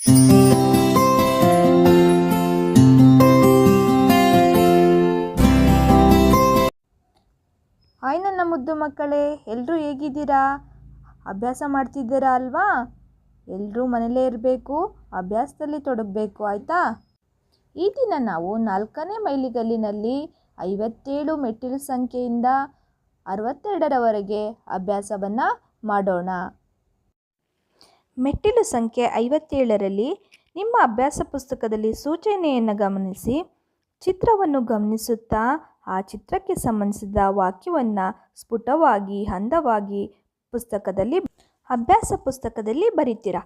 Hi ನನ್ನ ಮುದ್ದು ಮಕ್ಕಳೇ ಎಲ್ಲರೂ ಹೇಗಿದ್ದೀರಾ? ಅಭ್ಯಾಸ ಮಾಡ್ತಿದ್ದೀರಾ ಅಲ್ವಾ? ಎಲ್ಲರೂ ಮನೇಲೇ ಇರಬೇಕು, ಅಭ್ಯಾಸದಲ್ಲಿ ತೊಡಗಬೇಕು, ಆಯಿತಾ? ಈ ದಿನ ನಾವು ನಾಲ್ಕನೇ ಮೈಲಿಗಲ್ಲಿನಲ್ಲಿ ಐವತ್ತೇಳು ಮೆಟ್ಟಿಲು ಸಂಖ್ಯೆಯಿಂದ ಅರವತ್ತೆರಡರವರೆಗೆ ಅಭ್ಯಾಸವನ್ನು ಮಾಡೋಣ. ಮೆಟ್ಟಿಲು ಸಂಖ್ಯೆ ಐವತ್ತೇಳರಲ್ಲಿ ನಿಮ್ಮ ಅಭ್ಯಾಸ ಪುಸ್ತಕದಲ್ಲಿ ಸೂಚನೆಯನ್ನು ಗಮನಿಸಿ, ಚಿತ್ರವನ್ನು ಗಮನಿಸುತ್ತಾ, ಆ ಚಿತ್ರಕ್ಕೆ ಸಂಬಂಧಿಸಿದ ವಾಕ್ಯವನ್ನು ಸ್ಫುಟವಾಗಿ, ಹಂದವಾಗಿ ಪುಸ್ತಕದಲ್ಲಿ, ಅಭ್ಯಾಸ ಪುಸ್ತಕದಲ್ಲಿ ಬರೀತೀರಾ?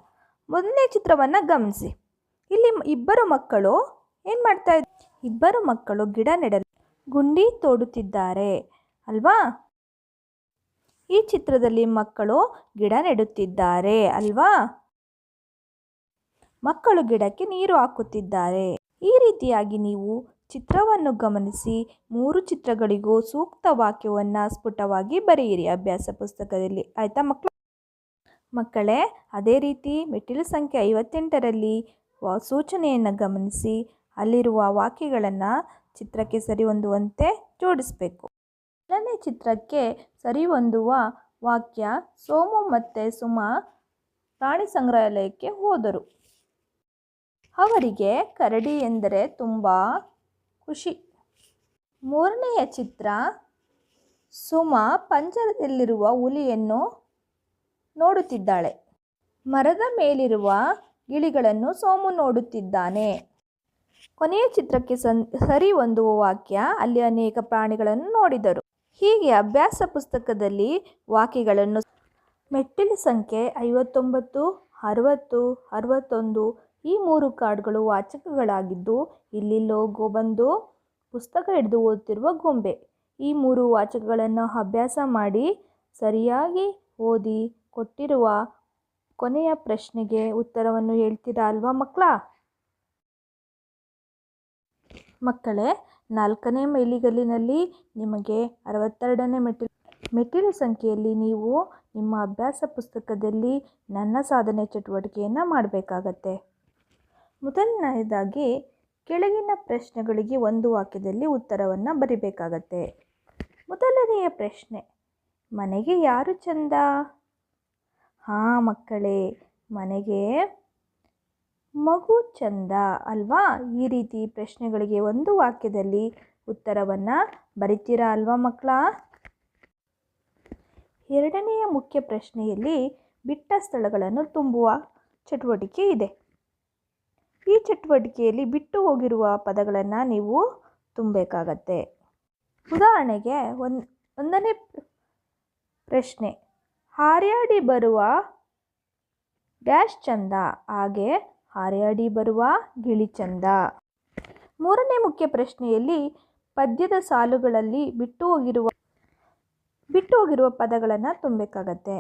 ಮೊದಲನೇ ಚಿತ್ರವನ್ನು ಗಮನಿಸಿ. ಇಲ್ಲಿ ಇಬ್ಬರು ಮಕ್ಕಳು ಏನು ಮಾಡ್ತಾ ಇದ್ದ ಇಬ್ಬರು ಮಕ್ಕಳು ಗಿಡ ನೆಡಲು ಗುಂಡಿ ತೋಡುತ್ತಿದ್ದಾರೆ. ಅಲ್ವಾ? ಈ ಚಿತ್ರದಲ್ಲಿ ಮಕ್ಕಳು ಗಿಡ ನೆಡುತ್ತಿದ್ದಾರೆ, ಅಲ್ವಾ? ಮಕ್ಕಳು ಗಿಡಕ್ಕೆ ನೀರು ಹಾಕುತ್ತಿದ್ದಾರೆ. ಈ ರೀತಿಯಾಗಿ ನೀವು ಚಿತ್ರವನ್ನು ಗಮನಿಸಿ, ಮೂರು ಚಿತ್ರಗಳಿಗೂ ಸೂಕ್ತ ವಾಕ್ಯವನ್ನು ಸ್ಫುಟವಾಗಿ ಬರೆಯಿರಿ ಅಭ್ಯಾಸ ಪುಸ್ತಕದಲ್ಲಿ. ಆಯಿತಾ ಮಕ್ಕಳು ಮಕ್ಕಳೇ, ಅದೇ ರೀತಿ ಮೆಟ್ಟಿಲು ಸಂಖ್ಯೆ ಐವತ್ತೆಂಟರಲ್ಲಿ ಸೂಚನೆಯನ್ನು ಗಮನಿಸಿ, ಅಲ್ಲಿರುವ ವಾಕ್ಯಗಳನ್ನು ಚಿತ್ರಕ್ಕೆ ಸರಿ ಹೊಂದುವಂತೆ ಜೋಡಿಸಬೇಕು. ಎರಡನೇ ಚಿತ್ರಕ್ಕೆ ಸರಿಹೊಂದುವ ವಾಕ್ಯ ಸೋಮು ಮತ್ತು ಸುಮ ಪ್ರಾಣಿ ಸಂಗ್ರಹಾಲಯಕ್ಕೆ ಹೋದರು. ಅವರಿಗೆ ಕರಡಿ ಎಂದರೆ ತುಂಬ ಖುಷಿ. ಮೂರನೆಯ ಚಿತ್ರ, ಸುಮ ಪಂಜರದಲ್ಲಿರುವ ಹುಲಿಯನ್ನು ನೋಡುತ್ತಿದ್ದಾಳೆ. ಮರದ ಮೇಲಿರುವ ಗಿಳಿಗಳನ್ನು ಸೋಮು ನೋಡುತ್ತಿದ್ದಾನೆ. ಕೊನೆಯ ಚಿತ್ರಕ್ಕೆ ಸನ್ ಸರಿ ಹೊಂದುವ ವಾಕ್ಯ, ಅಲ್ಲಿ ಅನೇಕ ಪ್ರಾಣಿಗಳನ್ನು ನೋಡಿದರು. ಹೀಗೆ ಅಭ್ಯಾಸ ಪುಸ್ತಕದಲ್ಲಿ ವಾಕ್ಯಗಳನ್ನು ಮೆಟ್ಟಿಲು ಸಂಖ್ಯೆ ಐವತ್ತೊಂಬತ್ತು, ಅರವತ್ತು, ಅರವತ್ತೊಂದು ಈ ಮೂರು ಕಾರ್ಡ್ಗಳು ವಾಚಕಗಳಾಗಿದ್ದು ಇಲ್ಲಿ ಲೋಗೋ ಬಂದು ಪುಸ್ತಕ ಹಿಡಿದು ಓದುತ್ತಿರುವ ಗೊಂಬೆ. ಈ ಮೂರು ವಾಚಕಗಳನ್ನು ಅಭ್ಯಾಸ ಮಾಡಿ ಸರಿಯಾಗಿ ಓದಿ ಕೊಟ್ಟಿರುವ ಕೊನೆಯ ಪ್ರಶ್ನೆಗೆ ಉತ್ತರವನ್ನು ಹೇಳ್ತೀರಾ ಅಲ್ವಾ ಮಕ್ಕಳ? ಮಕ್ಕಳೇ ನಾಲ್ಕನೇ ಮೈಲಿಗಲ್ಲಿನಲ್ಲಿ ನಿಮಗೆ ಅರವತ್ತೆರಡನೇ ಮೆಟ್ಟಿಲು ಮೆಟ್ಟಿಲು ಸಂಖ್ಯೆಯಲ್ಲಿ ನೀವು ನಿಮ್ಮ ಅಭ್ಯಾಸ ಪುಸ್ತಕದಲ್ಲಿ ನನ್ನ ಸಾಧನೆ ಚಟುವಟಿಕೆಯನ್ನು ಮಾಡಬೇಕಾಗತ್ತೆ. ಮೊದಲನೆಯದಾಗಿ ಕೆಳಗಿನ ಪ್ರಶ್ನೆಗಳಿಗೆ ಒಂದು ವಾಕ್ಯದಲ್ಲಿ ಉತ್ತರವನ್ನು ಬರಿಬೇಕಾಗತ್ತೆ. ಮೊದಲನೆಯ ಪ್ರಶ್ನೆ, ಮನೆಗೆ ಯಾರು ಚಂದ? ಹಾಂ ಮಕ್ಕಳೇ, ಮನೆಗೆ ಮಗು ಚಂದ ಅಲ್ವಾ? ಈ ರೀತಿ ಪ್ರಶ್ನೆಗಳಿಗೆ ಒಂದು ವಾಕ್ಯದಲ್ಲಿ ಉತ್ತರವನ್ನು ಬರಿತೀರಾ ಅಲ್ವಾ ಮಕ್ಕಳ? ಎರಡನೆಯ ಮುಖ್ಯ ಪ್ರಶ್ನೆಯಲ್ಲಿ ಬಿಟ್ಟ ಸ್ಥಳಗಳನ್ನು ತುಂಬುವ ಚಟುವಟಿಕೆ ಇದೆ. ಈ ಚಟುವಟಿಕೆಯಲ್ಲಿ ಬಿಟ್ಟು ಹೋಗಿರುವ ಪದಗಳನ್ನು ನೀವು ತುಂಬಬೇಕಾಗತ್ತೆ. ಉದಾಹರಣೆಗೆ ಒಂದು, ಒಂದನೇ ಪ್ರಶ್ನೆ, ಹಾರ್ಯಾಡಿ ಬರುವ ಡ್ಯಾಶ್ ಚಂದ, ಹಾಗೆ ಹಾರ್ಯಾಡಿ ಬರುವ ಗಿಳಿ ಚಂದ. ಮೂರನೇ ಮುಖ್ಯ ಪ್ರಶ್ನೆಯಲ್ಲಿ ಪದ್ಯದ ಸಾಲುಗಳಲ್ಲಿ ಬಿಟ್ಟು ಹೋಗಿರುವ ಬಿಟ್ಟು ಹೋಗಿರುವ ಪದಗಳನ್ನು ತುಂಬಬೇಕಾಗತ್ತೆ.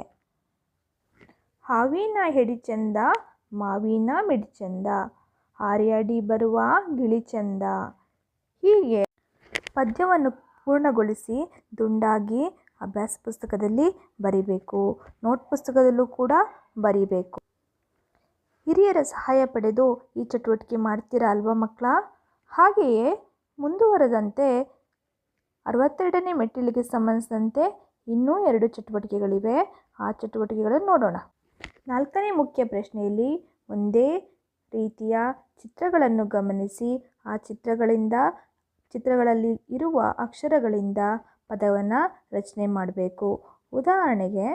ಹಾವಿನ ಹೆಡಿ ಚಂದ, ಮಾವಿನ ಮಿಡಿಚಂದ ಹಾರ್ಯಾಡಿ ಬರುವ ಗಿಳಿ ಚಂದ. ಹೀಗೆ ಪದ್ಯವನ್ನು ಪೂರ್ಣಗೊಳಿಸಿ ದುಂಡಾಗಿ ಅಭ್ಯಾಸ ಪುಸ್ತಕದಲ್ಲಿ ಬರಿಬೇಕು, ನೋಟ್ ಪುಸ್ತಕದಲ್ಲೂ ಕೂಡ ಬರಿಬೇಕು. ಹಿರಿಯರ ಸಹಾಯ ಪಡೆದು ಈ ಚಟುವಟಿಕೆ ಮಾಡ್ತೀರಾ ಅಲ್ವಾ ಮಕ್ಕಳ? ಹಾಗೆಯೇ ಮುಂದುವರೆದಂತೆ ಅರವತ್ತೆರಡನೇ ಮೆಟ್ಟಿಲಿಗೆ ಸಂಬಂಧಿಸಿದಂತೆ ಇನ್ನೂ ಎರಡು ಚಟುವಟಿಕೆಗಳಿವೆ. ಆ ಚಟುವಟಿಕೆಗಳನ್ನು ನೋಡೋಣ. ನಾಲ್ಕನೇ ಮುಖ್ಯ ಪ್ರಶ್ನೆಯಲ್ಲಿ ಒಂದೇ ರೀತಿಯ ಚಿತ್ರಗಳನ್ನು ಗಮನಿಸಿ. ಆ ಚಿತ್ರಗಳಿಂದ, ಚಿತ್ರಗಳಲ್ಲಿ ಇರುವ ಅಕ್ಷರಗಳಿಂದ ಪದವನ್ನು ರಚನೆ ಮಾಡಬೇಕು. ಉದಾಹರಣೆಗೆ,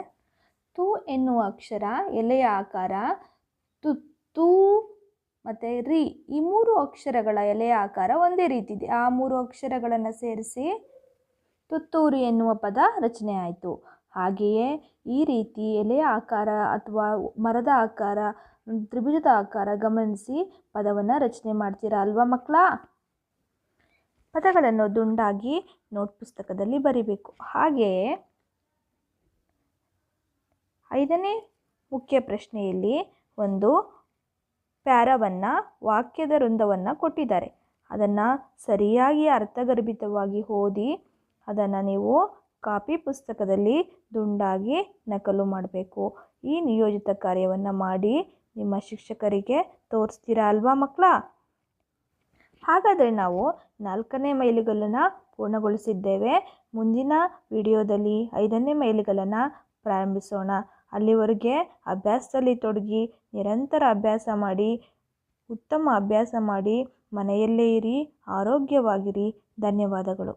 ತು ಎನ್ನುವ ಅಕ್ಷರ ಎಲೆಯ ಆಕಾರ ತೂ ಮತ್ತು ರಿ ಈ ಮೂರು ಅಕ್ಷರಗಳ ಎಲೆಯ ಆಕಾರ ಒಂದೇ ರೀತಿ ಇದೆ. ಆ ಮೂರು ಅಕ್ಷರಗಳನ್ನು ಸೇರಿಸಿ ತುತ್ತೂರಿ ಎನ್ನುವ ಪದ ರಚನೆ ಆಯಿತು. ಹಾಗೆಯೇ ಈ ರೀತಿ ಎಲೆಯ ಆಕಾರ ಅಥವಾ ಮರದ ಆಕಾರ, ತ್ರಿಭುಜದ ಆಕಾರ ಗಮನಿಸಿ ಪದವನ್ನು ರಚನೆ ಮಾಡ್ತೀರಾ ಅಲ್ವಾ ಮಕ್ಕಳ? ಪದಗಳನ್ನು ದುಂಡಾಗಿ ನೋಟ್ ಪುಸ್ತಕದಲ್ಲಿ ಬರಿಬೇಕು. ಹಾಗೆಯೇ ಐದನೇ ಮುಖ್ಯ ಪ್ರಶ್ನೆಯಲ್ಲಿ ಒಂದು ಪ್ಯಾರವನ್ನು, ವಾಕ್ಯದ ವೃಂದವನ್ನು ಕೊಟ್ಟಿದ್ದಾರೆ. ಅದನ್ನು ಸರಿಯಾಗಿ ಅರ್ಥಗರ್ಭಿತವಾಗಿ ಓದಿ, ಅದನ್ನು ನೀವು ಕಾಪಿ ಪುಸ್ತಕದಲ್ಲಿ ದುಂಡಾಗಿ ನಕಲು ಮಾಡಬೇಕು. ಈ ನಿಯೋಜಿತ ಕಾರ್ಯವನ್ನು ಮಾಡಿ ನಿಮ್ಮ ಶಿಕ್ಷಕರಿಗೆ ತೋರಿಸ್ತೀರಾ ಅಲ್ವಾ ಮಕ್ಕಳ ಹಾಗಾದರೆ ನಾವು ನಾಲ್ಕನೇ ಮೈಲಿಗಲ್ಲನ್ನು ಪೂರ್ಣಗೊಳಿಸಿದ್ದೇವೆ. ಮುಂದಿನ ವಿಡಿಯೋದಲ್ಲಿ ಐದನೇ ಮೈಲಿಗಲ್ಲನ್ನು ಪ್ರಾರಂಭಿಸೋಣ. ಅಲ್ಲಿವರೆಗೆ ಅಭ್ಯಾಸದಲ್ಲಿ ತೊಡಗಿ ನಿರಂತರ ಅಭ್ಯಾಸ ಮಾಡಿ ಉತ್ತಮ ಅಭ್ಯಾಸ ಮಾಡಿ ಮನೆಯಲ್ಲೇ ಇರಿ ಆರೋಗ್ಯವಾಗಿರಿ. ಧನ್ಯವಾದಗಳು.